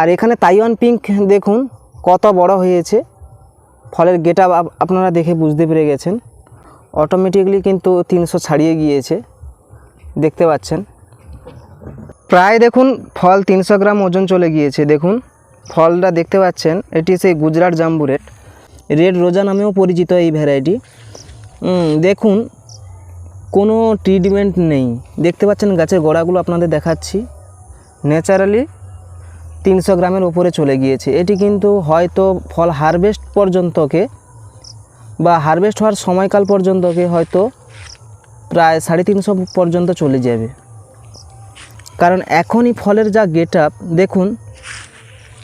আর এখানে Taiwan pink দেখুন, কত বড় হয়েছে। ফলের গেট আপনারা দেখে বুঝতে পেরে গেছেন। অটোমেটিকলি কিন্তু তিনশো ছাড়িয়ে গিয়েছে। দেখতে পাচ্ছেন। প্রায় দেখুন, ফল তিনশো গ্রাম ওজন চলে গিয়েছে। দেখুন, ফলটা দেখতে পাচ্ছেন, এটি সেই গুজরাট জাম্বু রেড রেড রোজা নামেও পরিচিত এই ভ্যারাইটি। দেখুন, কোনো ট্রিটমেন্ট নেই। দেখতে পাচ্ছেন, গাছের গোড়াগুলো আপনাদের দেখাচ্ছি। ন্যাচারালি তিনশো গ্রামের উপরে চলে গিয়েছে। এটি কিন্তু হয়তো ফল হারভেস্ট পর্যন্তকে বা হারভেস্ট হওয়ার সময়কাল পর্যন্তকে হয়তো প্রায় সাড়ে তিনশো পর্যন্ত চলে যাবে। কারণ এখনই ফলের যা গেট আপ দেখুন,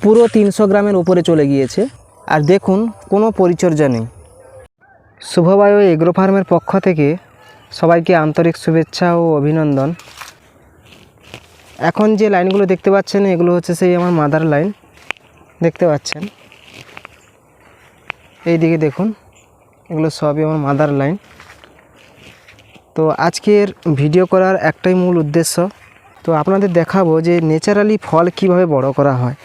পুরো তিনশো গ্রামের উপরে চলে গিয়েছে। আর দেখুন, কোনো পরিচর্যা নেই। শুভবায়ু এগ্রো ফার্মের পক্ষ থেকে সবাইকে আন্তরিক শুভেচ্ছা ও অভিনন্দন। এখন যে লাইনগুলো দেখতে পাচ্ছেন, এগুলো হচ্ছে সেই আমার মাদার লাইন দেখতে পাচ্ছেন? এই দিকে দেখুন, এগুলো সবই আমার মাদার লাইন তো আজকের ভিডিও করার একটাই মূল উদ্দেশ্য, তো আপনাদের দেখাবো যে ন্যাচারালি ফল কীভাবে বড় করা হয়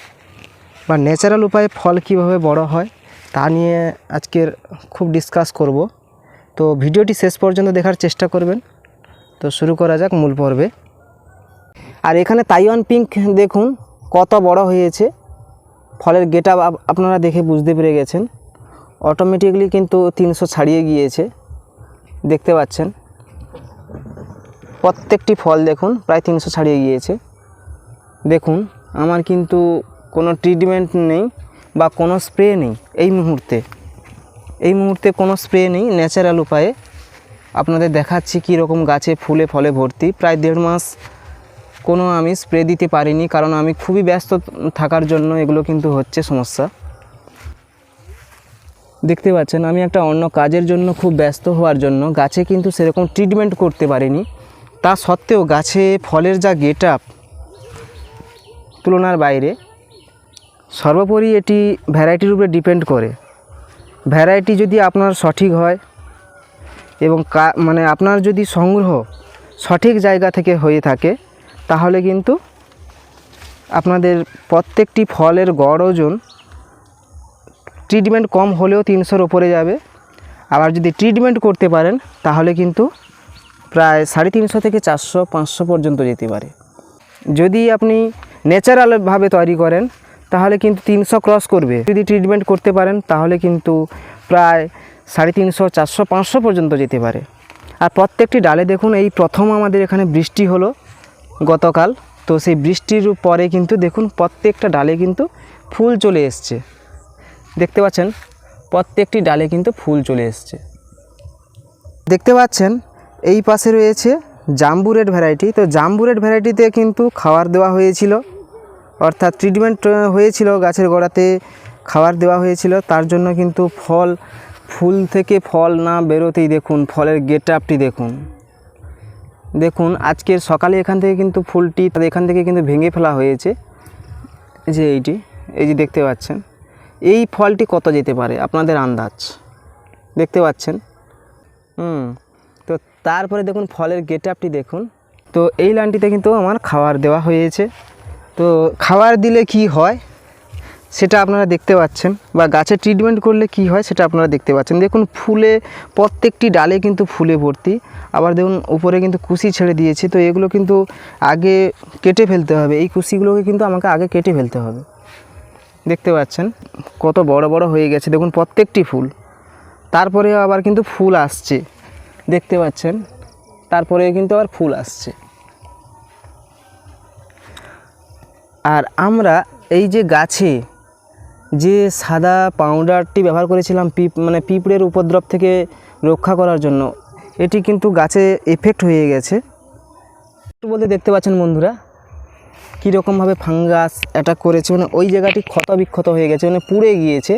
বা ন্যাচারাল উপায়ে ফল কীভাবে বড় হয়, তা নিয়ে আজকের খুব ডিসকাস করব। তো ভিডিওটি শেষ পর্যন্ত দেখার চেষ্টা করবেন। তো শুরু করা যাক মূল পর্বে। আর এখানে তাইওয়ান পিঙ্ক দেখুন, কত বড় হয়েছে। ফলের গেট আপনারা দেখে বুঝতে পেরে গেছেন। অটোমেটিকলি কিন্তু তিনশো ছাড়িয়ে গিয়েছে। দেখতে পাচ্ছেন। প্রত্যেকটি ফল দেখুন, প্রায় তিনশো ছাড়িয়ে গিয়েছে। দেখুন, আমার কিন্তু কোনো ট্রিটমেন্ট নেই বা কোনো স্প্রে নেই এই মুহূর্তে। এই মুহূর্তে কোনো স্প্রে নেই ন্যাচারাল উপায়ে। আপনাদের দেখাচ্ছি কীরকম গাছে ফুলে, ফলে ভর্তি। প্রায় দেড় মাস কোনো আমি স্প্রে দিতে পারিনি, কারণ আমি খুবই ব্যস্ত থাকার জন্য এগুলো কিন্তু হচ্ছে সমস্যা। দেখতে পাচ্ছেন, আমি একটা অন্য কাজের জন্য খুব ব্যস্ত হওয়ার জন্য গাছে কিন্তু সেরকম ট্রিটমেন্ট করতে পারিনি। তা সত্ত্বেও গাছে ফলের যা গেট আপ তুলনার বাইরে, সর্বোপরি এটি ভ্যারাইটির উপরে ডিপেন্ড করে। ভ্যারাইটি যদি আপনার সঠিক হয় এবং মানে আপনার যদি সংগ্রহ সঠিক জায়গা থেকে হয়ে থাকে তাহলে কিন্তু আপনাদের প্রত্যেকটি ফলের গড় ওজন ট্রিটমেন্ট কম হলেও তিনশোর ওপরে যাবে। আবার যদি ট্রিটমেন্ট করতে পারেন, তাহলে কিন্তু প্রায় সাড়ে তিনশো থেকে চারশো, পাঁচশো পর্যন্ত যেতে পারে। যদি আপনি ন্যাচারালভাবে তৈরি করেন, তাহলে কিন্তু তিনশো ক্রস করবে। যদি ট্রিটমেন্ট করতে পারেন, তাহলে কিন্তু প্রায় সাড়ে তিনশো, চারশো, পাঁচশো পর্যন্ত যেতে পারে। আর প্রত্যেকটি ডালে দেখুন, এই প্রথম আমাদের এখানে বৃষ্টি হলো। গতকাল। তো সেই বৃষ্টির পরে কিন্তু দেখুন প্রত্যেকটা ডালে কিন্তু ফুল চলে এসছে। দেখতে পাচ্ছেন, প্রত্যেকটি ডালে কিন্তু ফুল চলে এসছে। দেখতে পাচ্ছেন, এই পাশে রয়েছে জাম্বু রেড ভ্যারাইটি। তো জাম্বু রেড ভ্যারাইটিতে কিন্তু খাবার দেওয়া হয়েছিল। অর্থাৎ ট্রিটমেন্ট হয়েছিল গাছের গোড়াতে খাবার দেওয়া হয়েছিল। তার জন্য কিন্তু ফল, ফুল থেকে ফল না বেরোতেই দেখুন, ফলের গেট আপটি দেখুন। দেখুন, আজকের সকালে এখান থেকে কিন্তু ফুলটি এখান থেকে কিন্তু ভেঙে ফেলা হয়েছে। যে এইটি, এই যে দেখতে পাচ্ছেন। এই ফলটি কত যেতে পারে? আপনাদের আন্দাজ। দেখতে পাচ্ছেন? হুম, তো তারপরে দেখুন, ফলের গেট আপটি দেখুন। তো এই লাইনটিতে কিন্তু আমার খাবার দেওয়া হয়েছে। তো খাবার দিলে কি হয়? সেটা আপনারা দেখতে পাচ্ছেন বা গাছে ট্রিটমেন্ট করলে কি হয় সেটা আপনারা দেখতে পাচ্ছেন। দেখুন, ফুলে, প্রত্যেকটি ডালে কিন্তু ফুলে ভর্তি। আবার দেখুন, উপরে কিন্তু কুশি ছেড়ে দিয়েছে। তো এগুলো কিন্তু আগে কেটে ফেলতে হবে। এই কুশিগুলোকে কিন্তু আমাকে আগে কেটে ফেলতে হবে। দেখতে পাচ্ছেন, কত বড় বড় হয়ে গেছে। দেখুন, প্রত্যেকটি ফুল। তারপরে আবার কিন্তু ফুল আসছে। দেখতে পাচ্ছেন, তারপরে কিন্তু আবার ফুল আসছে। আর আমরা এই যে গাছে যে সাদা পাউডারটি ব্যবহার করেছিলাম পিপ মানে পিঁপড়ের উপদ্রব থেকে রক্ষা করার জন্য, এটি কিন্তু গাছে এফেক্ট হয়ে গেছে। একটু বলতে দেখতে পাচ্ছেন বন্ধুরা, কীরকমভাবে ফাঙ্গাস অ্যাটাক করেছে মানে ওই জায়গাটি ক্ষত বিক্ষত হয়ে গেছে মানে পুড়ে গিয়েছে।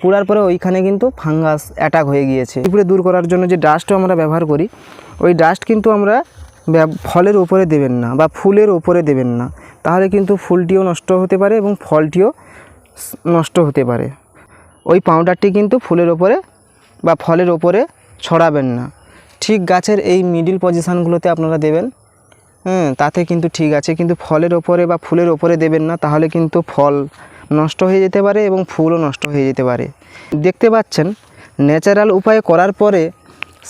পুড়ার পরে ওইখানে কিন্তু ফাঙ্গাস অ্যাটাক হয়ে গিয়েছে। পিঁপড়ে দূর করার জন্য যে ডাস্টও আমরা ব্যবহার করি, ওই ডাস্ট কিন্তু আমরা ফলের উপরে দেবেন না বা ফুলের উপরে দেবেন না। তাহলে কিন্তু ফুলটিও নষ্ট হতে পারে এবং ফলটিও নষ্ট হতে পারে। ওই পাউডারটি কিন্তু ফুলের ওপরে বা ফলের ওপরে ছড়াবেন না। ঠিক গাছের এই মিডিল পজিশানগুলোতে আপনারা দেবেন। হ্যাঁ তাতে কিন্তু ঠিক আছে। কিন্তু ফলের ওপরে বা ফুলের ওপরে দেবেন না, তাহলে কিন্তু ফল নষ্ট হয়ে যেতে পারে এবং ফুলও নষ্ট হয়ে যেতে পারে। দেখতে পাচ্ছেন ন্যাচারাল উপায়ে করার পরে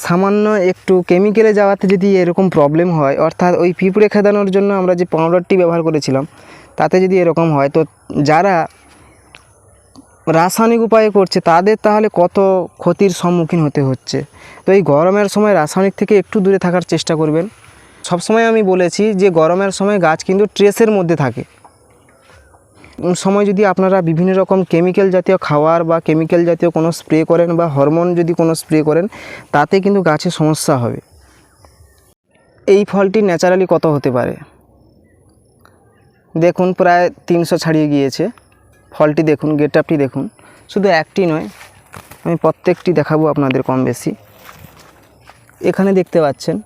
সামান্য একটু কেমিক্যালে যাওয়াতে যদি এরকম প্রবলেম হয়, অর্থাৎ ওই পিঁপড়ে খেদানোর জন্য আমরা যে পাউডারটি ব্যবহার করেছিলাম, তাতে যদি এরকম হয়, তো যারা রাসায়নিক উপায়ে করছে, তাদের তাহলে কত ক্ষতির সম্মুখীন হতে হচ্ছে? তো এই গরমের সময় রাসায়নিক থেকে একটু দূরে থাকার চেষ্টা করবেন। সবসময় আমি বলেছি যে, গরমের সময় গাছ কিন্তু ট্রেসের মধ্যে থাকে। সময় যদি আপনারা বিভিন্ন রকম কেমিক্যাল জাতীয় খাবার বা কেমিক্যাল জাতীয় কোনো স্প্রে করেন বা হরমোন যদি কোনো স্প্রে করেন, তাতে কিন্তু গাছে সমস্যা হবে। এই ফলটি ন্যাচারালি কত হতে পারে? দেখুন, প্রায় তিনশো ছাড়িয়ে গিয়েছে। ফলটি দেখুন গেট আপটি দেখুন। শুধু একটি নয়, আমি প্রত্যেকটি দেখাবো আপনাদের কম বেশি। এখানে দেখতে পাচ্ছেন,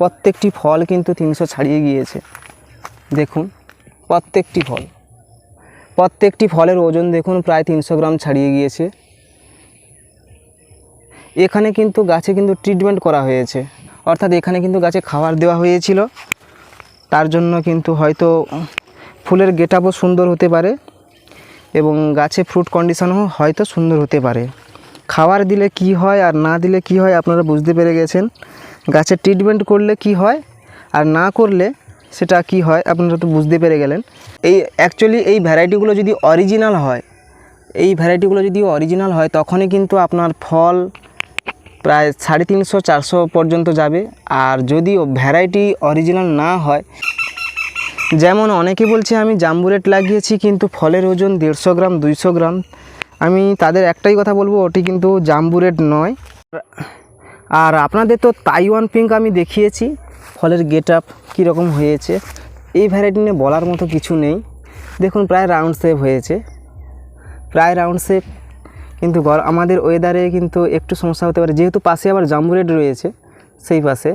প্রত্যেকটি ফল কিন্তু তিনশো ছাড়িয়ে গিয়েছে। দেখুন, প্রত্যেকটি ফল। প্রত্যেকটি ফলের ওজন দেখুন, প্রায় তিনশো গ্রাম ছাড়িয়ে গিয়েছে। এখানে কিন্তু গাছে কিন্তু ট্রিটমেন্ট করা হয়েছে। অর্থাৎ এখানে কিন্তু গাছে খাবার দেওয়া হয়েছিল। তার জন্য কিন্তু হয়তো ফুলের গেটআপও সুন্দর হতে পারে। এবং গাছে ফ্রুট কন্ডিশনও হয়তো সুন্দর হতে পারে। খাবার দিলে কি হয় আর না দিলে কি হয় আপনারা বুঝতে পেরে গেছেন। গাছে ট্রিটমেন্ট করলে কি হয় আর না করলে সেটা কি হয় আপনারা তো বুঝতে পেরে গেলেন। এই অ্যাকচুয়ালি এই ভ্যারাইটিগুলো যদি অরিজিনাল হয়, এই ভ্যারাইটিগুলো যদি অরিজিনাল হয়, তখনই কিন্তু আপনার ফল প্রায় সাড়ে তিনশো, চারশো পর্যন্ত যাবে। আর যদি ভ্যারাইটি অরিজিনাল না হয় যেমন অনেকে বলছে আমি জাম্বুরেট লাগিয়েছি, কিন্তু ফলের ওজন দেড়শো গ্রাম, দুইশো গ্রাম। আমি তাদের একটাই কথা বলব, ওটি কিন্তু জাম্বুরেট নয়। আর আপনাদের তো তাইওয়ান পিঙ্ক আমি দেখিয়েছি, ফলের গেট আপ কীরকম হয়েছে, এই ভ্যারাইটি নিয়ে বলার মতো কিছু নেই। দেখুন, প্রায় রাউন্ড শেপ হয়েছে। প্রায় রাউন্ড শেপ কিন্তু আমাদের ওয়েদারে কিন্তু একটু সমস্যা হতে পারে। যেহেতু পাশে আবার জাম্বুরেট রয়েছে, সেই পাশে।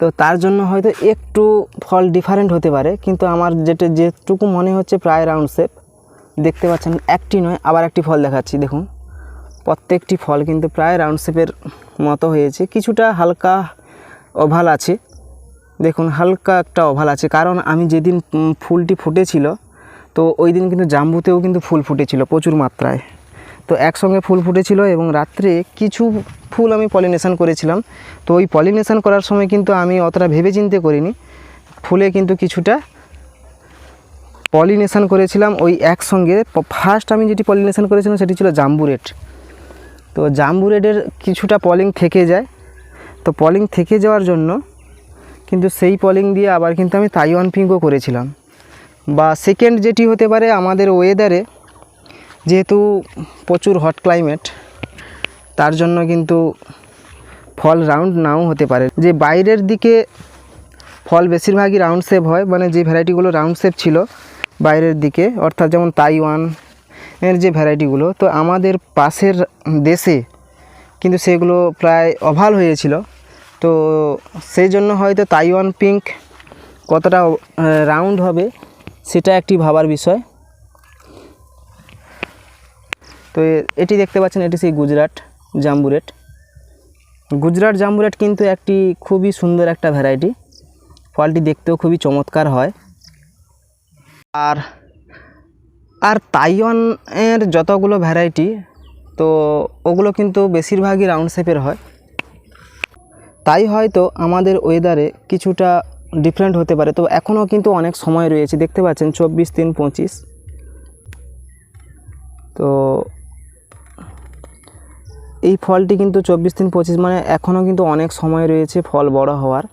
তো তার জন্য হয়তো একটু ফল ডিফারেন্ট হতে পারে, কিন্তু আমার যেটা, যেটুকু মনে হচ্ছে প্রায় রাউন্ড শেপ দেখতে পাচ্ছেন, একটি নয়, আবার একটি ফল দেখাচ্ছি, দেখুন। প্রত্যেকটি ফল কিন্তু প্রায় রাউন্ড শেপের মতো হয়েছে। কিছুটা হালকা ওভাল আছে। দেখুন, হালকা একটা ওভাল আছে। কারণ আমি যেদিন ফুলটি ফুটেছিল, তো ওই দিন কিন্তু জাম্বুতেও কিন্তু ফুল ফুটেছিল প্রচুর মাত্রায়। তো একসঙ্গে ফুল ফুটেছিল এবং রাত্রে কিছু ফুল আমি পলিনেশান করেছিলাম। তো ওই পলিনেশান করার সময় কিন্তু আমি অতটা ভেবে চিন্তে করিনি। ফুলে কিন্তু কিছুটা পলিনেশান করেছিলাম ওই একসঙ্গে। ফার্স্ট আমি যেটি পলিনেশান করেছিলাম সেটি ছিল জাম্বুরেট তো জাম্বুরেটের কিছুটা পলিং থেকে যায়। তো পলিং থেকে যাওয়ার জন্য কিন্তু সেই পলিং দিয়ে আবার কিন্তু আমি তাইওয়ান পিঙ্কও করেছিলাম। বা সেকেন্ড যেটি হতে পারে আমাদের ওয়েদারে যেহেতু প্রচুর হট ক্লাইমেট তার জন্য কিন্তু ফল রাউন্ড নাও হতে পারে। যে বাইরের দিকে ফল বেশিরভাগই রাউন্ড শেপ হয় মানে যে ভ্যারাইটিগুলো রাউন্ড শেপ ছিল বাইরের দিকে, অর্থাৎ যেমন তাইওয়ান, এর যে ভ্যারাইটিগুলো তো আমাদের পাশের দেশে কিন্তু সেগুলো প্রায় অভাল হয়েছিল। তো সেই জন্য হয়তো তাইওয়ান পিঙ্ক কতটা রাউন্ড হবে, সেটা একটি ভাবার বিষয়। তো এটি দেখতে পাচ্ছেন, এটি সেই গুজরাট জাম্বুরেট। গুজরাট জাম্বুরেট কিন্তু একটি খুবই সুন্দর একটা ভ্যারাইটি। ফলটি দেখতেও খুবই চমৎকার হয়। আর আর তাইওয়ানের যতগুলো ভ্যারাইটি, তো ওগুলো কিন্তু বেশিরভাগই রাউন্ড শেপের হয়। তাই হয়তো আমাদের ওয়েদারে কিছুটা ডিফারেন্ট হতে পারে তো এখনও কিন্তু অনেক সময় রয়েছে। দেখতে পাচ্ছেন, চব্বিশ তিন পঁচিশ। তো এই ফলটি কিন্তু চব্বিশ দিন পঁচিশ মানে এখনও কিন্তু অনেক সময় রয়েছে ফল বড় হওয়ার।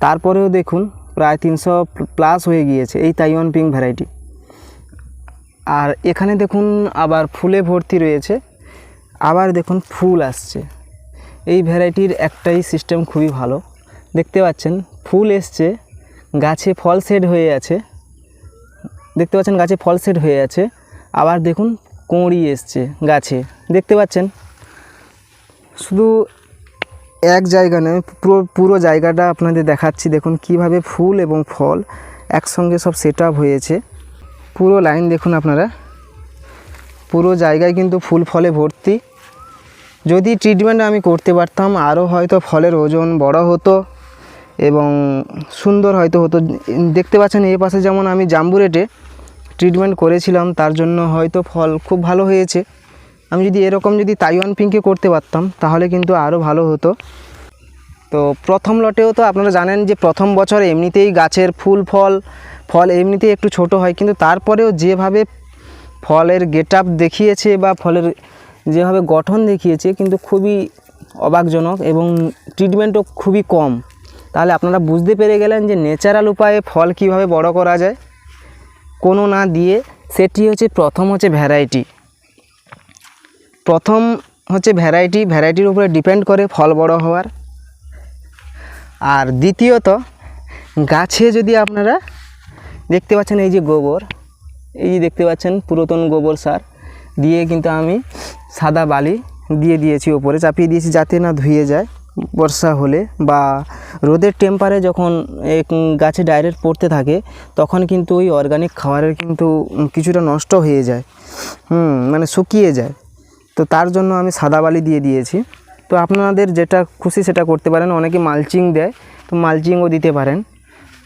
তারপরেও দেখুন, প্রায় তিনশো প্লাস হয়ে গিয়েছে এই তাইওয়ান পিঙ্ক ভ্যারাইটি। আর এখানে দেখুন আবার ফুলে ভর্তি রয়েছে। আবার দেখুন ফুল আসছে। এই ভ্যারাইটির একটাই সিস্টেম খুবই ভালো। দেখতে পাচ্ছেন, ফুল এসছে, গাছে ফল সেট হয়ে আছে। দেখতে পাচ্ছেন, গাছে ফল সেট হয়ে আছে। আবার দেখুন, কোঁড়ি এসছে গাছে। দেখতে পাচ্ছেন শুধু এক জায়গা নয়, পুরো পুরো জায়গাটা আপনাদের দেখাচ্ছি। দেখুন কীভাবে ফুল এবং ফল একসঙ্গে সব সেট হয়েছে। পুরো লাইন দেখুন আপনারা। পুরো জায়গায় কিন্তু ফুল ফলে ভর্তি। যদি ট্রিটমেন্ট আমি করতে পারতাম আরও হয়তো ফলের ওজন বড় হতো এবং সুন্দর হয়তো হতো। দেখতে পাচ্ছেন এই পাশে যেমন আমি জাম্বু রেটে ট্রিটমেন্ট করেছিলাম, তার জন্য হয়তো ফল খুব ভালো হয়েছে। আমি যদি এরকম যদি তাইওয়ান পিঙ্কে করতে পারতাম, তাহলে কিন্তু আরও ভালো হতো। তো প্রথম লটেও তো আপনারা জানেন যে প্রথম বছর এমনিতেই গাছের ফুল, ফল ফল এমনিতেই একটু ছোট হয়, কিন্তু তারপরেও যেভাবে ফলের গেট আপ দেখিয়েছে বা ফলের যেভাবে গঠন দেখিয়েছে, কিন্তু খুবই অবাকজনক এবং ট্রিটমেন্টও খুবই কম। তাহলে আপনারা বুঝতে পেরে গেলেন যে ন্যাচারাল উপায়ে ফল কীভাবে বড় করা যায়। কোনো না দিয়ে সেটি হচ্ছে প্রথম হচ্ছে ভ্যারাইটি প্রথম হচ্ছে ভ্যারাইটি ভ্যারাইটির উপরে ডিপেন্ড করে ফল বড় হওয়ার। আর দ্বিতীয়ত, গাছে যদি আপনারা দেখতে পাচ্ছেন এই যে গোবর, এই যে দেখতে পাচ্ছেন পুরাতন গোবর সার, দিয়ে কিন্তু আমি সাদা বালি দিয়ে দিয়েছি ওপরে, চাপিয়ে দিয়েছি যাতে না ধুয়ে যায় বর্ষা হলে বা রোদের টেম্পারে যখন গাছে ডাইরেক্ট পড়তে থাকে, তখন কিন্তু ওই অর্গানিক খাবারের কিন্তু কিছুটা নষ্ট হয়ে যায়। হুম মানে শুকিয়ে যায়। তো তার জন্য আমি সাদা বালি দিয়ে দিয়েছি। তো আপনাদের যেটা খুশি সেটা করতে পারেন, অনেকে মালচিং দেয়, তো মালচিংও দিতে পারেন।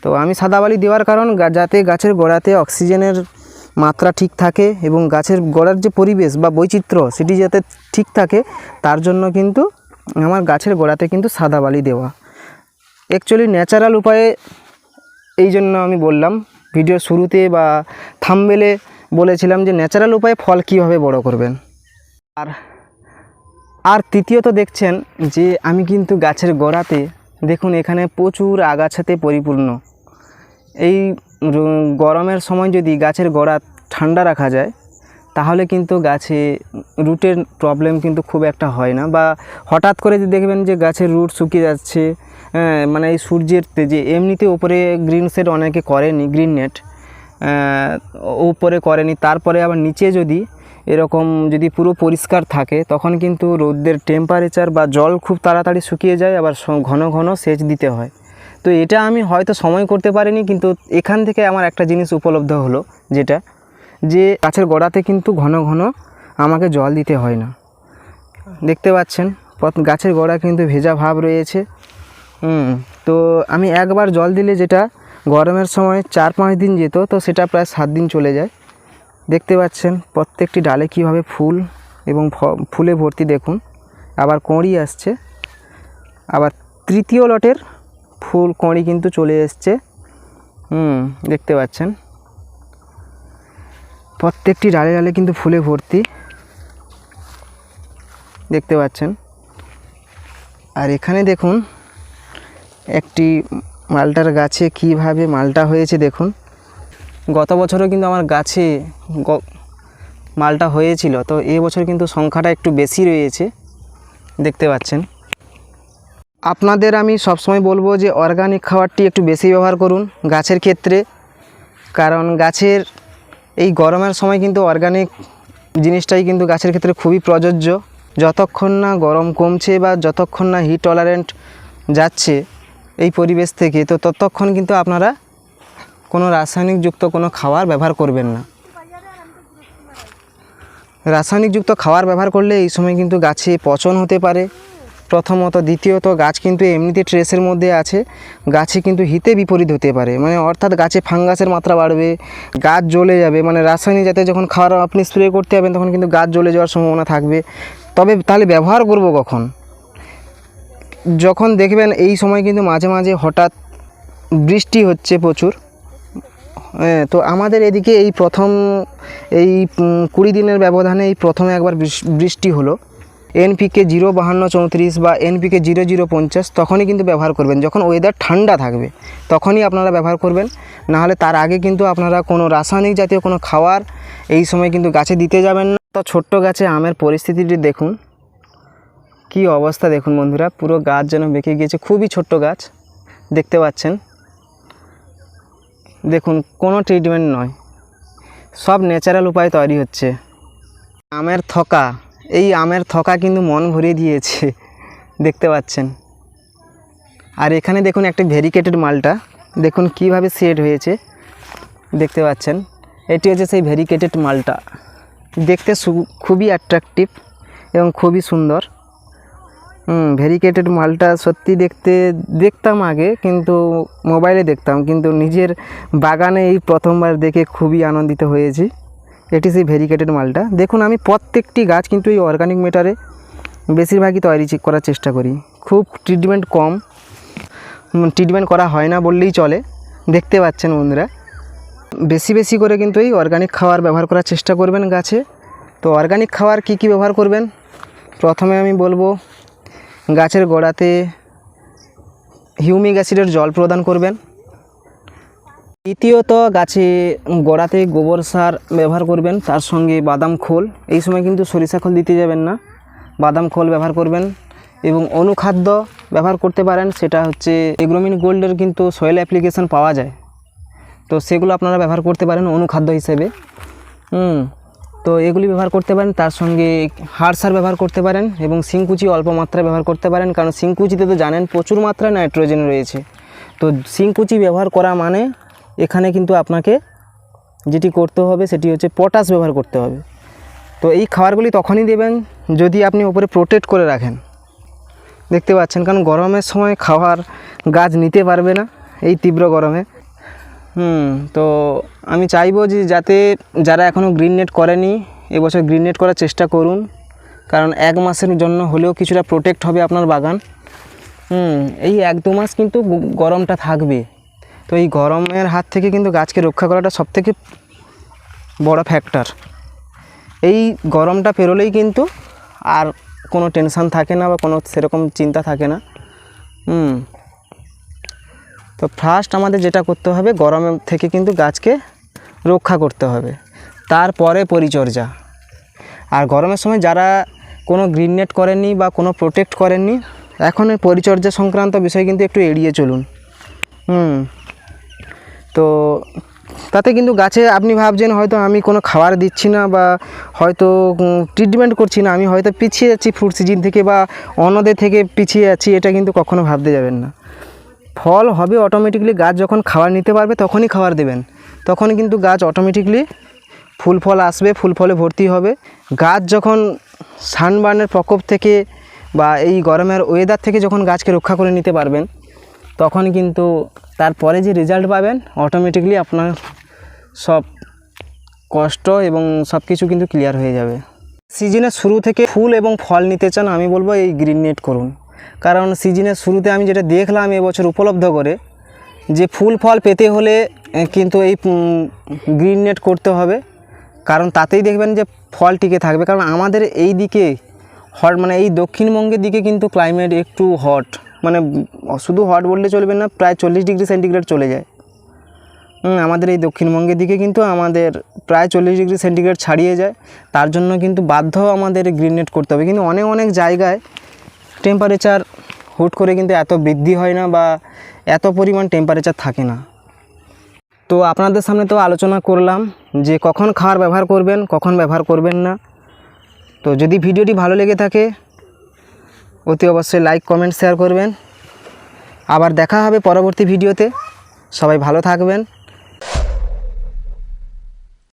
তো আমি সাদা বালি দেওয়ার কারণ যাতে গাছের গোড়াতে অক্সিজেনের মাত্রা ঠিক থাকে এবং গাছের গোড়ার যে পরিবেশ বা বৈচিত্র্য সেটি যাতে ঠিক থাকে, তার জন্য কিন্তু আমার গাছের গোড়াতে কিন্তু সাদা বালি দেওয়া। অ্যাকচুয়ালি ন্যাচারাল উপায়ে এই জন্য আমি বললাম ভিডিও শুরুতে বা থামবেলে বলেছিলাম যে ন্যাচারাল উপায়ে ফল কীভাবে বড় করবেন। আর আর তৃতীয়ত দেখছেন যে আমি কিন্তু গাছের গোড়াতে দেখুন এখানে প্রচুর আগাছাতে পরিপূর্ণ। এই গরমের সময় যদি গাছের গোড়া ঠান্ডা রাখা যায়, তাহলে কিন্তু গাছে রুটের প্রবলেম কিন্তু খুব একটা হয় না। বা হঠাৎ করে যদি দেখবেন যে গাছের রুট শুকিয়ে যাচ্ছে মানে এই সূর্যের তেজে এমনিতে ওপরে গ্রিন সেট অনেকে করেনি, গ্রিন নেট ওপরে করেনি, তারপরে আবার নিচে যদি এরকম যদি পুরো পরিষ্কার থাকে, তখন কিন্তু রোদের টেম্পারেচার বা জল খুব তাড়াতাড়ি শুকিয়ে যায়, আবার ঘন ঘন সেচ দিতে হয়। তো এটা আমি হয়তো সময় করতে পারিনি, কিন্তু এখান থেকে আমার একটা জিনিস উপলব্ধ হলো, যেটা যে গাছের গোড়াতে কিন্তু ঘন ঘন আমাকে জল দিতে হয় না। দেখতে পাচ্ছেন গাছের গোড়া কিন্তু ভেজা ভাব রয়েছে। তো আমি একবার জল দিলে যেটা গরমের সময় চার পাঁচ দিন যেত, তো সেটা প্রায় সাত দিন চলে যায়। দেখতে পাচ্ছেন প্রত্যেকটি ডালে কীভাবে ফুল এবং ফুলে ভর্তি দেখুন। আবার কঁড়ি আসছে। আবার তৃতীয় লটের ফুল, কঁড়ি কিন্তু চলে এসছে। হুম, দেখতে পাচ্ছেন। প্রত্যেকটি ডালে ডালে কিন্তু ফুলে ভর্তি। দেখতে পাচ্ছেন। আর এখানে দেখুন, একটি মালটার গাছে কীভাবে মালটা হয়েছে দেখুন। গত বছরও কিন্তু আমার গাছে মালটা হয়েছিল, তো এবছর কিন্তু সংখ্যাটা একটু বেশি রয়েছে। দেখতে পাচ্ছেন। আপনাদের আমি সবসময় বলব যে অর্গানিক খাবারটি একটু বেশি ব্যবহার করুন গাছের ক্ষেত্রে, কারণ গাছের এই গরমের সময় কিন্তু অর্গানিক জিনিসটাই কিন্তু গাছের ক্ষেত্রে খুবই প্রযোজ্য। যতক্ষণ না গরম কমছে বা যতক্ষণ না হিট টলারেন্ট যাচ্ছে এই পরিবেশ থেকে, তো ততক্ষণ কিন্তু আপনারা কোনো রাসায়নিকযুক্ত কোনো খাবার ব্যবহার করবেন না। রাসায়নিকযুক্ত খাবার ব্যবহার করলে এই সময় কিন্তু গাছে পচন হতে পারে। প্রথমত, দ্বিতীয়ত, গাছ কিন্তু এমনিতে ট্রেসের মধ্যে আছে। গাছে কিন্তু হিতে বিপরীত হতে পারে। মানে অর্থাৎ গাছে ফাঙ্গাসের মাত্রা বাড়বে, গাছ জ্বলে যাবে। মানে রাসায়নিক যাতে যখন খাবার আপনি স্প্রে করতে যাবেন, তখন কিন্তু গাছ জ্বলে যাওয়ার সম্ভাবনা থাকবে। তবে তাহলে ব্যবহার করব কখন? যখন দেখবেন এই সময় কিন্তু মাঝে মাঝে হঠাৎ বৃষ্টি হচ্ছে প্রচুর হ্যাঁ তো আমাদের এদিকে এই প্রথম, এই কুড়ি দিনের ব্যবধানে এই প্রথমে একবার বৃষ- বৃষ্টি হলো। এনপিকে জিরো বাহান্ন চৌত্রিশ বা এনপিকে জিরো জিরো পঞ্চাশ তখনই কিন্তু ব্যবহার করবেন। যখন ওয়েদার ঠান্ডা থাকবে, তখনই আপনারা ব্যবহার করবেন। নাহলে তার আগে কিন্তু আপনারা কোনো রাসায়নিক জাতীয় কোনো খাবার এই সময় কিন্তু গাছে দিতে যাবেন না। তো ছোট্ট গাছে আমের পরিস্থিতিটি দেখুন। কি অবস্থা দেখুন বন্ধুরা, পুরো গাছ যেন বেঁকে গিয়েছে। খুবই ছোট্ট গাছ, দেখতে পাচ্ছেন। দেখুন, কোনো ট্রিটমেন্ট নয়। সব ন্যাচারাল উপায় তৈরি হচ্ছে। আমের থকা, এই আমের থকা কিন্তু মন ভরিয়ে দিয়েছে, দেখতে পাচ্ছেন। আর এখানে দেখুন একটা ভেরিকেটেড মালটা, দেখুন কীভাবে সেট হয়েছে, দেখতে পাচ্ছেন। এটি হচ্ছে সেই ভেরিকেটেড মালটা। দেখতে খুবই অ্যাট্রাকটিভ এবং খুবই সুন্দর। হুম, ভেরিকেটেড মালটা সত্যি দেখতে, দেখতাম আগে, কিন্তু মোবাইলে দেখতাম, কিন্তু নিজের বাগানে এই প্রথমবার দেখে খুবই আনন্দিত হয়েছি। এটি সেই ভেরিকেটেড মালটা। দেখুন, আমি প্রত্যেকটি গাছ কিন্তু এই অর্গানিক মেটারে বেশিরভাগই তৈরি করার চেষ্টা করি। খুব ট্রিটমেন্ট কম। ট্রিটমেন্ট করা হয় না বললেই চলে। দেখতে পাচ্ছেন বন্ধুরা। বেশি বেশি করে কিন্তু এই অর্গানিক খাবার ব্যবহার করার চেষ্টা করবেন গাছে। তো অর্গানিক খাবার কি কি ব্যবহার করবেন? প্রথমে আমি বলব গাছের গোড়াতে হিউমিক অ্যাসিডের জল প্রদান করবেন। দ্বিতীয়ত গাছে গোড়াতে গোবর সার ব্যবহার করবেন, তার সঙ্গে বাদাম খোল। এই সময় কিন্তু সরিষা খোল দিতে যাবেন না। বাদাম খোল ব্যবহার করবেন এবং অনুখাদ্য ব্যবহার করতে পারেন, সেটা হচ্ছে এগ্রোমিন গোল্ডের কিন্তু সয়েল অ্যাপ্লিকেশন পাওয়া যায়। তো সেগুলো আপনারা ব্যবহার করতে পারেন অনুখাদ্য হিসেবে। হুম। তো এগুলি ব্যবহার করতে পারেন, তার সঙ্গে হাড় সার ব্যবহার করতে পারেন এবং সিংকুচি অল্প মাত্রায় ব্যবহার করতে পারেন, কারণ সিংকুচিতে তো জানেন প্রচুর মাত্রায় নাইট্রোজেন রয়েছে। তো সিংকুচি ব্যবহার করা মানে এখানে কিন্তু আপনাকে যেটি করতে হবে সেটি হচ্ছে পটাশ ব্যবহার করতে হবে। তো এই খাবারগুলি তখনই দেবেন যদি আপনি ওপরে প্রোটেক্ট করে রাখেন। দেখতে পাচ্ছেন, কারণ গরমের সময় খাবার গাছ নিতে পারবে না, এই তীব্র গরমে। হুম, তো আমি চাইব যে যাতে যারা এখনও গ্রিন নেট করেনি, এবছর গ্রিন নেট করার চেষ্টা করুন। কারণ এক মাসের জন্য হলেও কিছুটা প্রোটেক্ট হবে আপনার বাগান। হুম, এই এক দু মাস কিন্তু গরমটা থাকবে। তো এই গরমের হাত থেকে কিন্তু গাছকে রক্ষা করাটা সবথেকে বড় ফ্যাক্টর এই গরমটা পেরোলেই কিন্তু আর কোনো টেনশান থাকে না বা কোনো সেরকম চিন্তা থাকে না। হুম। তো ফার্স্ট আমাদের যেটা করতে হবে গরমের থেকে কিন্তু গাছকে রক্ষা করতে হবে। তারপরে পরিচর্যা। আর গরমের সময় যারা কোনো গ্রিন নেট করেননি বা কোনো প্রোটেক্ট করেননি, এখন এই পরিচর্যা সংক্রান্ত বিষয় কিন্তু একটু এড়িয়ে চলুন। হুম। তো তাতে কিন্তু গাছে আপনি ভাবছেন হয়তো আমি কোনো খাবার দিচ্ছি না বা হয়তো ট্রিটমেন্ট করছি না, আমি হয়তো পিছিয়ে যাচ্ছি ফুড সিজন থেকে বা অন্যদের থেকে পিছিয়ে যাচ্ছি, এটা কিন্তু কখনো ভাবতে যাবেন না। ফল হবে অটোমেটিকলি গাছ যখন খাবার নিতে পারবে তখনই খাবার দেবেন। তখন কিন্তু গাছ অটোমেটিকলি ফুল ফল আসবে, ফুল ফলে ভর্তি হবে। গাছ যখন সানবার্নের প্রকোপ থেকে বা এই গরমের ওয়েদার থেকে যখন গাছকে রক্ষা করে নিতে পারবেন, তখন কিন্তু তারপরে যে রেজাল্ট পাবেন অটোমেটিকলি আপনার সব কষ্ট এবং সব কিছু কিন্তু ক্লিয়ার হয়ে যাবে। সিজনের শুরু থেকে ফুল এবং ফল নিতে চান, আমি বলব এই গ্রিন নেট করুন। কারণ সিজনের শুরুতে আমি যেটা দেখলাম এবছর উপলব্ধ করে যে ফুল ফল পেতে হলে কিন্তু এই গ্রিন নেট করতে হবে। কারণ তাতেই দেখবেন যে ফল টিকে থাকবে। কারণ আমাদের এই দিকে, হট মানে এই দক্ষিণবঙ্গের দিকে কিন্তু ক্লাইমেট একটু হট মানে শুধু হট বললে চলবে না, প্রায় চল্লিশ ডিগ্রি সেন্টিগ্রেড চলে যায়। আমাদের এই দক্ষিণবঙ্গের দিকে কিন্তু আমাদের প্রায় চল্লিশ ডিগ্রি সেন্টিগ্রেড ছাড়িয়ে যায়। তার জন্য কিন্তু বাধ্য আমাদের গ্রিন নেট করতে হবে। কিন্তু অনেক অনেক জায়গায় টেম্পারেচার হুট করে কিন্তু এত বৃদ্ধি হয় না বা এত পরিমাণ টেম্পারেচার থাকে না। তো আপনাদের সামনে তো আলোচনা করলাম যে কখন খাবার ব্যবহার করবেন, কখন ব্যবহার করবেন না। তো যদি ভিডিওটি ভালো লেগে থাকে, অতি অবশ্যই লাইক কমেন্ট শেয়ার করবেন। আবার দেখা হবে পরবর্তী ভিডিওতে। সবাই ভালো থাকবেন।